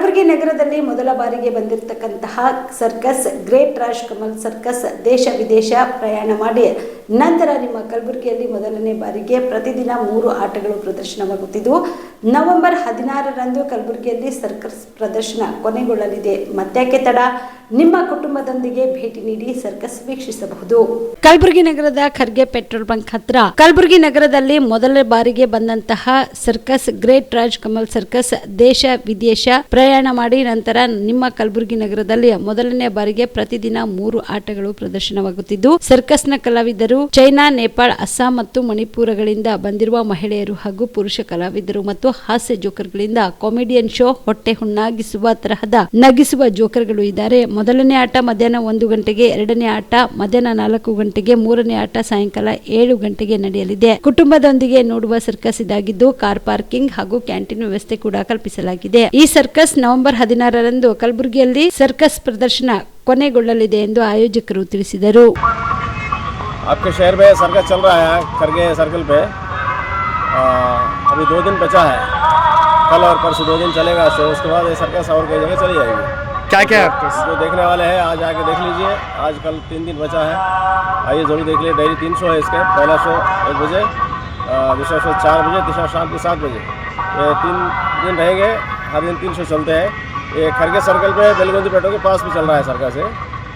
ಕಲಬುರಗಿ ನಗರದಲ್ಲಿ ಮೊದಲ ಬಾರಿಗೆ ಬಂದಿರತಕ್ಕಂತಹ circus, great Raj Kamal circus ದೇಶ ವಿದೇಶ ಪ್ರಯಾಣ ಮಾಡಿ ನಂತರ ನಿಮ್ಮ ಕಲಬುರಗಿಯಲ್ಲಿ ಮೊದಲನೇ ಬಾರಿಗೆ ಪ್ರತಿದಿನ ಮೂರು ಆಟಗಳು ಪ್ರದರ್ಶನವಾಗುತ್ತಿದ್ದು, ನವೆಂಬರ್ ಹದಿನಾರರಂದು ಕಲಬುರಗಿಯಲ್ಲಿ ಸರ್ಕಸ್ ಪ್ರದರ್ಶನ ಕೊನೆಗೊಳ್ಳಲಿದೆ. ಮತ್ತೆ ತಡ? ನಿಮ್ಮ ಕುಟುಂಬದೊಂದಿಗೆ ಭೇಟಿ ನೀಡಿ ಸರ್ಕಸ್ ವೀಕ್ಷಿಸಬಹುದು. ಕಲಬುರಗಿ ನಗರದ ಖರ್ಗೆ ಪೆಟ್ರೋಲ್ ಬಂಕ್ ಹತ್ರ ಕಲಬುರಗಿ ನಗರದಲ್ಲಿ ಮೊದಲ ಬಾರಿಗೆ ಬಂದಂತಹ circus, great Raj Kamal circus, ದೇಶ ವಿದೇಶ ಪ್ರಯಾಣ ಮಾಡಿ ನಂತರ ನಿಮ್ಮ ಕಲಬುರಗಿ ನಗರದಲ್ಲಿ ಮೊದಲನೇ ಬಾರಿಗೆ ಪ್ರತಿದಿನ ಮೂರು ಆಟಗಳು ಪ್ರದರ್ಶನವಾಗುತ್ತಿದ್ದು, ಸರ್ಕಸ್ನ ಕಲಾವಿದರು ಚೈನಾ, ನೇಪಾಳ, ಅಸ್ಸಾಂ ಮತ್ತು ಮಣಿಪುರಗಳಿಂದ ಬಂದಿರುವ ಮಹಿಳೆಯರು ಹಾಗೂ ಪುರುಷ ಕಲಾವಿದರು ಮತ್ತು ಹಾಸ್ಯ ಜೋಕರ್ಗಳಿಂದ ಕಾಮಿಡಿಯನ್ ಶೋ ಹೊಟ್ಟೆ ಹುಣ್ಣಾಗಿಸುವ ತರಹದ ನಗಿಸುವ ಜೋಕರ್ಗಳು ಇದ್ದಾರೆ. ಮೊದಲನೇ ಆಟ ಮಧ್ಯಾಹ್ನ ಒಂದು ಗಂಟೆಗೆ ಎರಡನೇ ಆಟ ಮಧ್ಯಾಹ್ನ ನಾಲ್ಕು ಗಂಟೆಗೆ ಮೂರನೇ ಆಟ ಸಾಯಂಕಾಲ ಏಳು ಗಂಟೆಗೆ ನಡೆಯಲಿದೆ ಕುಟುಂಬದೊಂದಿಗೆ ನೋಡುವ ಸರ್ಕಸ್ ಇದಾಗಿದ್ದು ಕಾರ್ ಪಾರ್ಕಿಂಗ್ ಹಾಗೂ ಕ್ಯಾಂಟೀನ್ ವ್ಯವಸ್ಥೆ ಕೂಡ ಕಲ್ಪಿಸಲಾಗಿದೆ ಈ ಸರ್ಕಸ್ ನವೆಂಬರ್ ಹದಿನಾರರಂದು ಕಲಬುರಗಿಯಲ್ಲಿ ಸರ್ಕಸ್ ಪ್ರದರ್ಶನ ಕೊನೆಗೊಳ್ಳಲಿದೆ ಎಂದು ಆಯೋಜಕರು ತಿಳಿಸಿದರು आपके शहर में सर्कस चल रहा है खरगे सर्कल पे आ, अभी दो दिन बचा है कल और परसों दो दिन चलेगा शो उसके बाद ये सर्कस और कई जगह चली जाएगी क्या क्या? है आपके जो देखने वाले हैं आज आके देख लीजिए। आज कल तीन दिन बचा है। आइए ज़रूर देख लीजिए। डेली तीन शो है इसके। पहला शो एक बजे दूसरा शो चार बजे तीसरा शाम के सात बजे। ये तीन दिन रहेंगे। हर दिन तीन शो चलते हैं। ये खरगे सर्कल पे बेलगंदी पेटो के पास भी चल रहा है सर्कस से।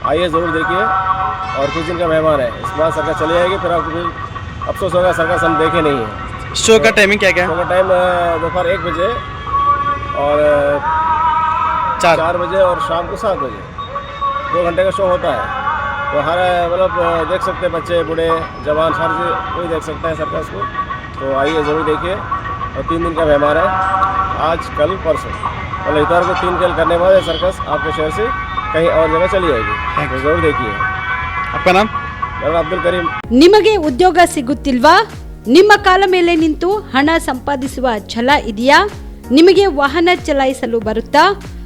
आइए ज़रूर देखिए। और कुछ दिन का मेहमान है। इस बार सरकार चली जाएगी फिर आपको अफसोस होगा सरकार से हम देखे नहीं है। शो का टाइमिंग क्या क्या शो का टाइम दोपहर एक बजे। और चार चार बजे और शाम को सात बजे दो घंटे का शो होता है तो हर मतलब अ, देख सकते हैं बच्चे बूढ़े जवान हर चीज़ कोई देख सकता है सर्कस को तो आइए ज़रूर देखिए और तीन दिन का मेहमान है आज कल परसों मतलब इतवार को तीन कल करने के बाद ये सर्कस आपके शहर से कहीं और जगह चली जाएगी तो ज़रूर देखिए आपका नाम मेरा नाम अब्दुल करीम ನಿಮಗೆ ಉದ್ಯೋಗ ಸಿಗುತ್ತಿಲ್ವಾ ನಿಮ್ಮ ಕಾಲ ಮೇಲೆ ನಿಂತು ಹಣ ಸಂಪಾದಿಸುವ ಛಲ ಇದೆಯಾ ನಿಮಗೆ ವಾಹನ ಚಲಾಯಿಸಲು ಬರುತ್ತಾ